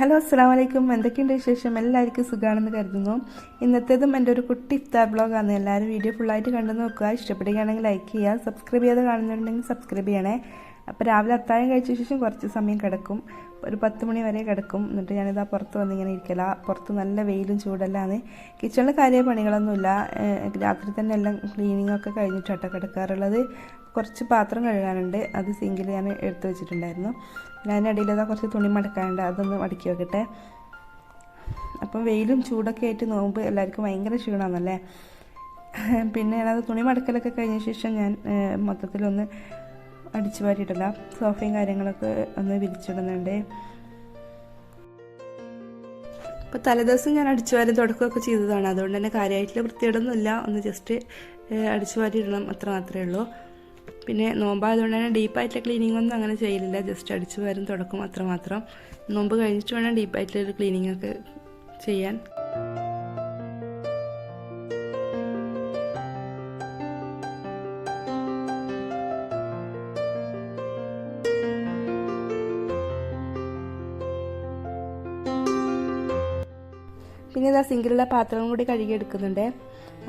Hello അസ്സാം വലൈക്കും എന്തൊക്കെയുണ്ട് വിശേഷം? എല്ലാവർക്കും സുഖമാണെന്ന് കരുതുന്നു. ഇന്നത്തേതും എന്റെ ഒരു കുട്ടി ഇഫ്താർ ബ്ലോഗാണ് എല്ലാവരും വീഡിയോ ഫുള്ളായിട്ട് കണ്ടു നോക്കുക. ഇഷ്ടപ്പെടുകയാണെങ്കിൽ ലൈക്ക് ചെയ്യുക. സബ്സ്ക്രൈബ് ചെയ്ത് കാണുന്നുണ്ടെങ്കിൽ സബ്സ്ക്രൈബ് ചെയ്യണേ. അപ്പോൾ രാവിലെ അത്താഴം കഴിച്ച ശേഷം കുറച്ച് സമയം കിടക്കും. ഒരു പത്ത് മണി വരെ കിടക്കും. എന്നിട്ട് ഞാനിതാ പുറത്ത് വന്നിങ്ങനെ ഇരിക്കല. പുറത്ത് നല്ല വെയിലും ചൂടല്ലാന്ന്. കിച്ചണിൽ കാര്യമായ പണികളൊന്നുമില്ല. രാത്രി തന്നെ എല്ലാം ക്ലീനിങ് ഒക്കെ കഴിഞ്ഞിട്ടാട്ടോ കിടക്കാറുള്ളത്. കുറച്ച് പാത്രം കഴുകാനുണ്ട്. അത് സിങ്കിൽ ഞാൻ എടുത്തു വെച്ചിട്ടുണ്ടായിരുന്നു. അതിനിടയിൽ അതാ കുറച്ച് തുണി മടക്കാനുണ്ട്. അതൊന്ന് മടക്കി വെക്കട്ടെ. അപ്പം വെയിലും ചൂടൊക്കെ ആയിട്ട് നോമ്പ് എല്ലാവർക്കും ഭയങ്കര ക്ഷീണമാണല്ലേ പിന്നെ അത് തുണി മടക്കലൊക്കെ കഴിഞ്ഞ ശേഷം ഞാൻ മൊത്തത്തിലൊന്ന് അടിച്ചു മാറ്റിയിട്ടില്ല സോഫയും കാര്യങ്ങളൊക്കെ ഒന്ന് വിരിച്ചിടുന്നുണ്ട്. ഇപ്പോൾ തലേദിവസം ഞാൻ അടിച്ചു വാരി തുടക്കമൊക്കെ ചെയ്തതാണ്. അതുകൊണ്ട് തന്നെ കാര്യമായിട്ടുള്ള വൃത്തിയിടൊന്നുമില്ല ഒന്ന് ജസ്റ്റ് അടിച്ചു വാരിയിടണം അത്ര മാത്രമേ ഉള്ളൂ. പിന്നെ നോമ്പായതുകൊണ്ട് തന്നെ ഡീപ്പായിട്ടുള്ള ക്ലീനിങ് ഒന്നും അങ്ങനെ ചെയ്യലില്ല. ജസ്റ്റ് അടിച്ചു വാരും തുടക്കും അത്രമാത്രം നോമ്പ് കഴിഞ്ഞിട്ട് വേണം ഡീപ്പായിട്ടുള്ള ക്ലീനിങ് ഒക്കെ ചെയ്യാൻ. പിന്നെ ഇതാ സിങ്കിലുള്ള പാത്രവും കൂടി കഴുകിയെടുക്കുന്നുണ്ട്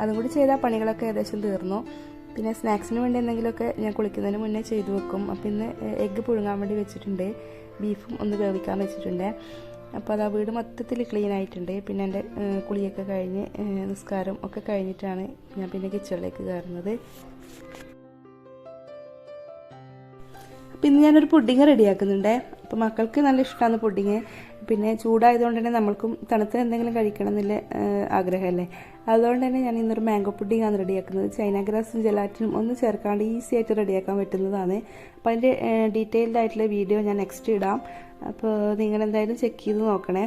അതും കൂടി ചെയ്താൽ പണികളൊക്കെ ഏകദേശം തീർന്നു. പിന്നെ സ്നാക്സിന് വേണ്ടി എന്തെങ്കിലുമൊക്കെ ഞാൻ കുളിക്കുന്നതിന് മുന്നേ ചെയ്തു വെക്കും. അപ്പം ഇന്ന് എഗ്ഗ് പുഴുങ്ങാൻ വേണ്ടി വെച്ചിട്ടുണ്ട്. ബീഫും ഒന്ന് വേവിക്കാൻ വെച്ചിട്ടുണ്ട്. അപ്പോൾ അത് ആ വീട് മൊത്തത്തിൽ ക്ലീൻ ആയിട്ടുണ്ട്. പിന്നെ എന്റെ കുളിയൊക്കെ കഴിഞ്ഞ് നിസ്കാരം ഒക്കെ കഴിഞ്ഞിട്ടാണ് ഞാൻ പിന്നെ കിച്ചണിലേക്ക് കയറുന്നത്. അപ്പം ഇന്ന് ഞാനൊരു പുഡിങ് റെഡിയാക്കുന്നുണ്ട്. അപ്പോൾ മക്കൾക്ക് നല്ല ഇഷ്ടമാണ് പുഡിങ് പിന്നെ ചൂടായതുകൊണ്ട് തന്നെ നമ്മൾക്കും തണുത്ത എന്തെങ്കിലും കഴിക്കണം എന്നുള്ള ആഗ്രഹമല്ലേ? അതുകൊണ്ട് തന്നെ ഞാൻ ഇന്നൊരു മാംഗോ പുഡിങ്ങാണ് റെഡിയാക്കുന്നത്. ചൈന ഗ്രാസും ജലാറ്റിനും ഒന്നും ചേർക്കാണ്ട് ഈസി ആയിട്ട് റെഡിയാക്കാൻ പറ്റുന്നതാണ്. അപ്പോൾ അതിന്റെ ഡീറ്റെയിൽഡ് ആയിട്ടുള്ള വീഡിയോ ഞാൻ നെക്സ്റ്റ് ഇടാം. അപ്പോൾ നിങ്ങളെന്തായാലും ചെക്ക് ചെയ്ത് നോക്കണേ.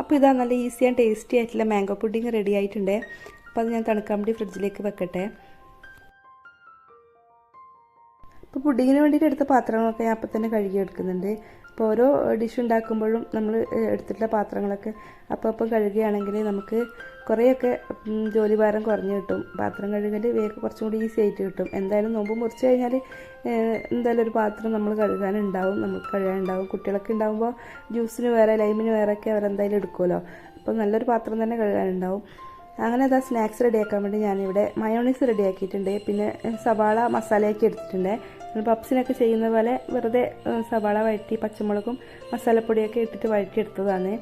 അപ്പോൾ ഇതാ നല്ല ഈസി ആൻഡ് ടേസ്റ്റി ആയിട്ടുള്ള മാംഗോ പുഡിങ് റെഡി ആയിട്ടുണ്ട്. അപ്പോൾ അത് ഞാൻ തണുക്കാൻ വേണ്ടി ഫ്രിഡ്ജിലേക്ക് വെക്കട്ടെ. ഇപ്പോൾ പുഡിങ്ങിന് വേണ്ടിയിട്ട് എടുത്ത പാത്രങ്ങളൊക്കെ ഞാൻ അപ്പം തന്നെ കഴുകി എടുക്കുന്നുണ്ട്. അപ്പോൾ ഓരോ ഡിഷ് ഉണ്ടാക്കുമ്പോഴും നമ്മൾ എടുത്തിട്ടുള്ള പാത്രങ്ങളൊക്കെ അപ്പം അപ്പം കഴുകുകയാണെങ്കിൽ നമുക്ക് കുറേയൊക്കെ ജോലി ഭാരം കുറഞ്ഞു കിട്ടും. പാത്രം കഴുകൽ വേഗം കുറച്ചും കൂടി ഈസി ആയിട്ട് കിട്ടും. എന്തായാലും നോമ്പ് മുറിച്ച് കഴിഞ്ഞാൽ എന്തായാലും ഒരു പാത്രം നമ്മൾ കഴുകാനുണ്ടാവും. നമുക്ക് കഴുകാനുണ്ടാവും. കുട്ടികളൊക്കെ ഉണ്ടാകുമ്പോൾ ജ്യൂസിന് വേറെ ലൈമിന് വേറെ ഒക്കെ അവരെന്തായാലും എടുക്കുമല്ലോ. അപ്പോൾ നല്ലൊരു പാത്രം തന്നെ കഴുകാനുണ്ടാവും. അങ്ങനെ അതാ സ്നാക്സ് റെഡിയാക്കാൻ വേണ്ടി ഞാനിവിടെ മയോണൈസ് റെഡിയാക്കിയിട്ടുണ്ട് പിന്നെ സവാള മസാലയൊക്കെ എടുത്തിട്ടുണ്ട്. പപ്സിനൊക്കെ ചെയ്യുന്ന പോലെ വെറുതെ സവാള വഴറ്റി പച്ചമുളകും മസാലപ്പൊടിയൊക്കെ ഇട്ടിട്ട് വഴറ്റിയെടുത്തതാണ്.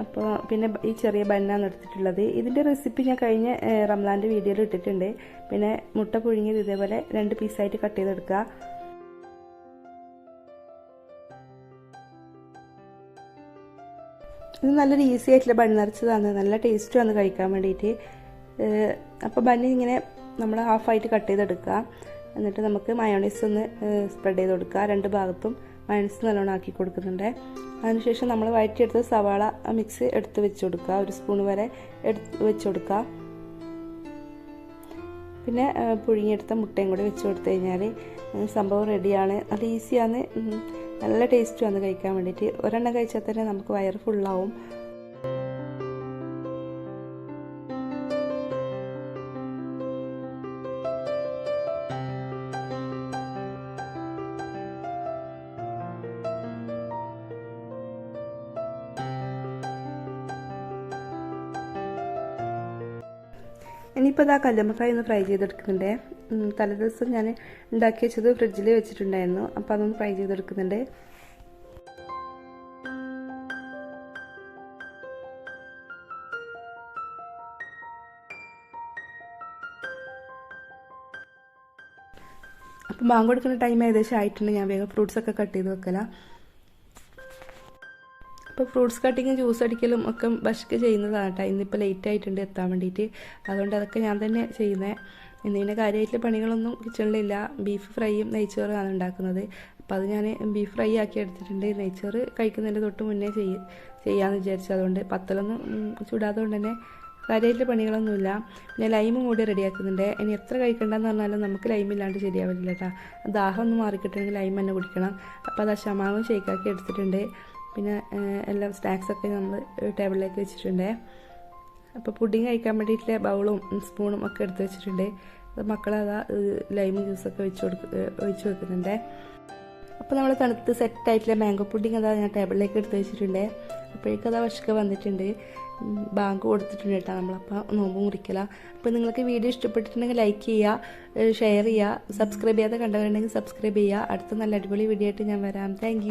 അപ്പോൾ പിന്നെ ഈ ചെറിയ ബന്നാണ് എടുത്തിട്ടുള്ളത്. ഇതിന്റെ റെസിപ്പി ഞാൻ കഴിഞ്ഞ റംലാന്റെ വീഡിയോയിൽ ഇട്ടിട്ടുണ്ട്. പിന്നെ മുട്ട പുഴുങ്ങിയത് ഇതേപോലെ രണ്ട് പീസായിട്ട് കട്ട് ചെയ്തെടുക്കുക. ഇത് നല്ലൊരു ഈസി ആയിട്ടുള്ള ബൺ നല്ല നല്ല ടേസ്റ്റുമാണ് കഴിക്കാൻ വേണ്ടിയിട്ട്. അപ്പോൾ ബണ്ണി ഇങ്ങനെ നമ്മൾ ഹാഫായിട്ട് കട്ട് ചെയ്തെടുക്കുക. എന്നിട്ട് നമുക്ക് മയോണൈസ് ഒന്ന് സ്പ്രെഡ് ചെയ്ത് കൊടുക്കുക. രണ്ട് ഭാഗത്തും മയോണൈസ് നല്ലോണം ആക്കി കൊടുക്കുന്നുണ്ട്. അതിനുശേഷം നമ്മൾ വഴറ്റിയെടുത്ത് സവാള മിക്സ് എടുത്ത് വെച്ച് കൊടുക്കുക. ഒരു സ്പൂൺ വരെ എടുത്ത് വെച്ച് കൊടുക്കുക. പിന്നെ പുഴുങ്ങിയെടുത്ത മുട്ടയും കൂടി വെച്ച് കൊടുത്തു കഴിഞ്ഞാൽ സംഭവം റെഡിയാണ് അത് ഈസിയാണ് നല്ല നല്ല ടേസ്റ്റുമാണ് കഴിക്കാൻ വേണ്ടിയിട്ട്. ഒരെണ്ണം കഴിച്ചാൽ തന്നെ നമുക്ക് വയറ് ഫുള്ളാവും ഇനിയിപ്പോൾ ഇതാ കല്ലുമ്മക്കായ ഒന്ന് ഫ്രൈ ചെയ്തെടുക്കുന്നുണ്ട്. തലേ തലേദിവസം ഞാൻ ഉണ്ടാക്കി വെച്ചത് ഫ്രിഡ്ജിൽ വെച്ചിട്ടുണ്ടായിരുന്നു. അപ്പോൾ അതൊന്ന് ഫ്രൈ ചെയ്തെടുക്കുന്നുണ്ട്. അപ്പോൾ മാങ്ങ കൊടുക്കുന്ന ടൈം ഏകദേശം ആയിട്ടുണ്ട്. ഞാൻ വേഗം ഫ്രൂട്ട്സൊക്കെ കട്ട് ചെയ്ത് വെക്കല. ഇപ്പോൾ ഫ്രൂട്ട്സ് കട്ടിങ്ങും ജ്യൂസ് അടിക്കലും ഒക്കെ ബഷ്ക്ക് ചെയ്യുന്നതാണ് കേട്ടോ ഇന്നിപ്പോൾ ലേറ്റ് ആയിട്ടുണ്ട് എത്താൻ വേണ്ടിയിട്ട് അതുകൊണ്ട് അതൊക്കെ ഞാൻ തന്നെ ചെയ്യുന്നത് ഇന്നിങ്ങനെ കാര്യമായിട്ടുള്ള പണികളൊന്നും കിച്ചണിലില്ല ബീഫ് ഫ്രൈയും നെയ്ച്ചോറുമാണ് ഉണ്ടാക്കുന്നത്. അപ്പോൾ അത് ഞാൻ ബീഫ് ഫ്രൈ ആക്കി എടുത്തിട്ടുണ്ട്. നെയ്ച്ചോറ് കഴിക്കുന്നതിന്റെ തൊട്ട് മുന്നേ ചെയ്യ ചെയ്യാമെന്ന് വിചാരിച്ചു. അതുകൊണ്ട് പത്തലൊന്നും ചൂടാത്തതുകൊണ്ട് തന്നെ കാര്യമായിട്ടുള്ള പണികളൊന്നുമില്ല. പിന്നെ ലൈമും കൂടി റെഡിയാക്കുന്നുണ്ട്. ഇനി എത്ര കഴിക്കണ്ടെന്ന് പറഞ്ഞാലും നമുക്ക് ലൈമില്ലാണ്ട് ശരിയാവില്ല കേട്ടോ ദാഹം ഒന്ന് മാറിക്കിട്ടണമെങ്കിൽ ലൈം തന്നെ കുടിക്കണം. അപ്പോൾ അത് ഷമാവും ഷേക്കാക്കി എടുത്തിട്ടുണ്ട്. പിന്നെ എല്ലാം സ്നാക്സൊക്കെ നമ്മൾ ടേബിളിലേക്ക് വെച്ചിട്ടുണ്ട്. അപ്പോൾ പുഡിങ് കഴിക്കാൻ വേണ്ടിയിട്ടുള്ള ബൗളും സ്പൂണും ഒക്കെ എടുത്ത് വെച്ചിട്ടുണ്ട്. മക്കളതാ ലൈം ജ്യൂസൊക്കെ ഒഴിച്ച് കൊടുക്ക ഒഴിച്ചു വെക്കുന്നുണ്ട് അപ്പോൾ നമ്മൾ തണുത്ത് സെറ്റായിട്ടുള്ള മാംഗോ പുഡിങ് അതാ ഞാൻ ടേബിളിലേക്ക് എടുത്ത് വെച്ചിട്ടുണ്ട്. അപ്പോഴേക്കും അതാ വശക്ക് വന്നിട്ടുണ്ട്. ബാങ്ക് കൊടുത്തിട്ടുണ്ട് കേട്ടോ നമ്മളപ്പോൾ നോമ്പ് മുറിക്കല. അപ്പോൾ നിങ്ങൾക്ക് വീഡിയോ ഇഷ്ടപ്പെട്ടിട്ടുണ്ടെങ്കിൽ ലൈക്ക് ചെയ്യുക ഷെയർ ചെയ്യുക സബ്സ്ക്രൈബ് ചെയ്യാതെ കണ്ടവരുണ്ടെങ്കിൽ സബ്സ്ക്രൈബ് ചെയ്യുക അടുത്ത നല്ല അടിപൊളി വീഡിയോ ആയിട്ട് ഞാൻ വരാം. താങ്ക്